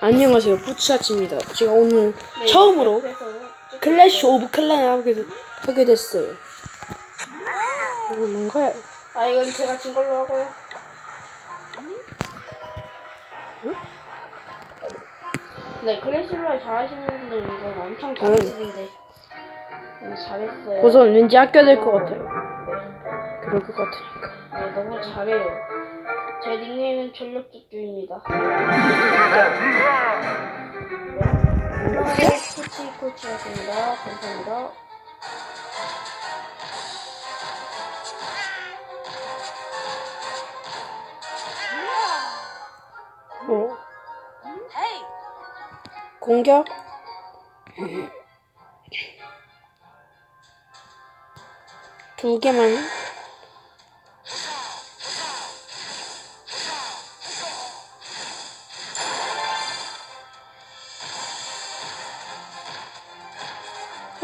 안녕하세요 부츠아치입니다 제가 오늘 네, 처음으로 그래서 클래시 오브 클랜을 하게, 되- 하게 됐어요 이거 뭔가요? 아 이건 제가 진 걸로 하고요. 네, 클래시로얄 잘하시는 분들 이거 엄청 잘하시는데 음, 잘했어요. 우선 왠지 아껴야 될 것 같아요 그럴 것 같으니까 네, 너무 잘해요. 제 닉네임은 전력적주입니다. 코치 코치였습니다. 감사합니다. 어? 공격? 두 개만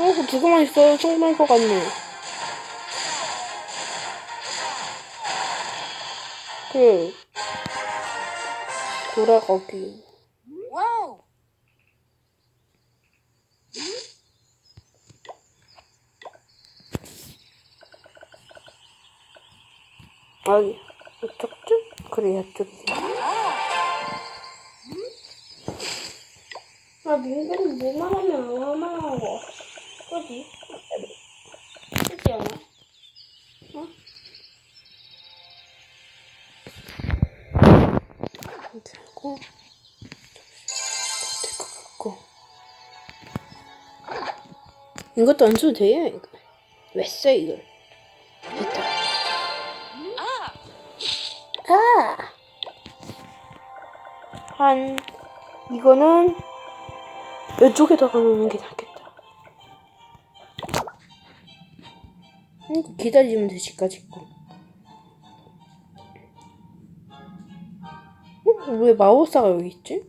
어, 그두 개만 있어도 충분할 것 같네. 그, 돌아가기. 아니, 이쪽쯤? 그래, 이쪽이지. 아, 민규는 뭐만 하면 얼마나 하고. 그지? 그지 않아? 들고, 될것 같고. 이것도 안 써도 돼요, 이거. 왜 써, 이걸? 됐다. 아! 한, 이거는 이쪽에다가 놓는 게 낫 음, 기다리면 되지까지 거. 어? 왜 마우스가 여기 있지?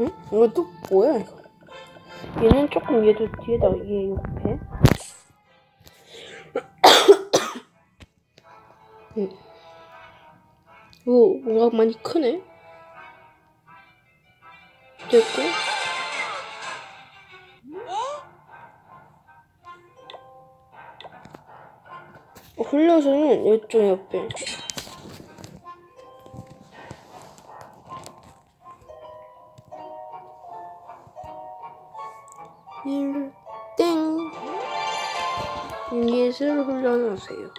응? 이거 또 뭐야 이거? 얘는 조금 얘도 뒤에다 얘 옆에. 응. 오 뭔가 많이 크네. 됐고. 흘려서는 이쪽 옆에. 일, 땡. 이것을 흘려놓으세요.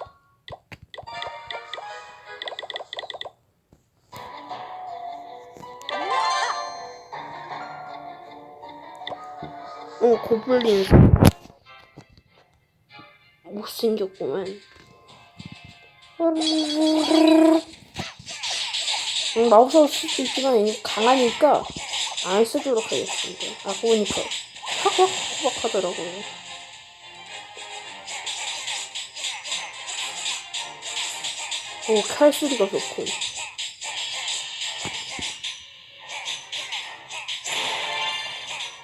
어, 고블린. 못생겼구만. 음, 마우스로 쓸 수 있지만 강하니까 안 쓰도록 하겠습니다. 아, 보니까 확확확 하더라고요. 오, 칼 소리가 좋고.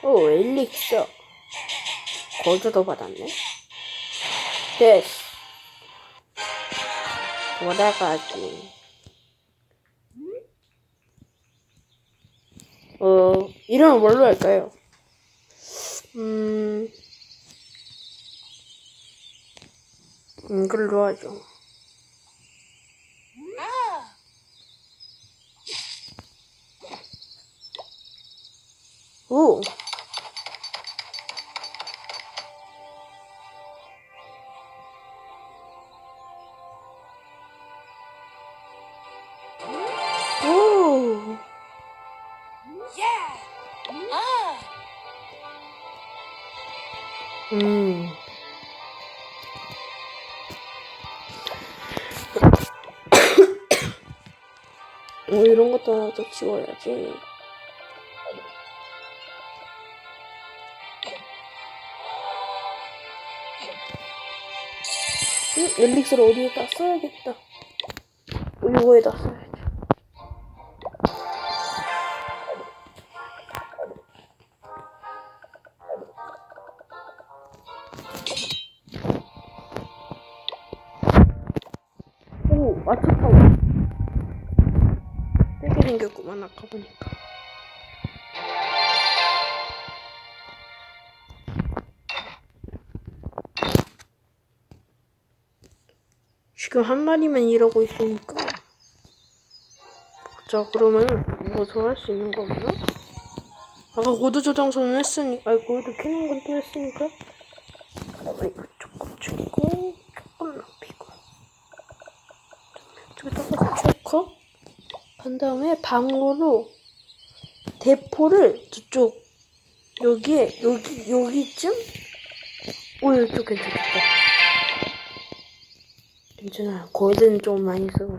오, 엘릭서. 거저도 받았네. 됐어. 돌아가기. 어, 이름은 뭘로 할까요? 음, 이걸로 하죠. 오! 오! 음. 어, 이런 것도 하나 더 지워야지. 음, 엘릭스를 어디에다 써야겠다. 어, 이거에다 써야지. 생겼구만 아까 보니까. 지금 한 마리만 일하고 있으니까. 자 그러면 뭐더할 수 있는 거 없나? 아까 고드 저장소는 했으니, 아 고드 캐는 건 또 했으니까. 어, 이거 조금 줄이고 조금 높이고. 이쪽에다가 초커. 간 다음에 방으로 대포를 저쪽 여기에 여기 여기쯤. 오 이쪽 괜찮겠다. 괜찮아. 골드는 좀 많이 쓰고.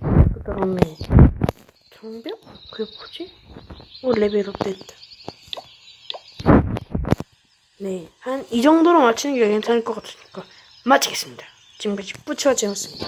그 다음에 장벽? 그게 뭐지? 오 레벨업 됐다. 네, 한 이 정도로 맞추는 게 괜찮을 것 같으니까 마치겠습니다. 지금까지 뿌치와 제였습니다.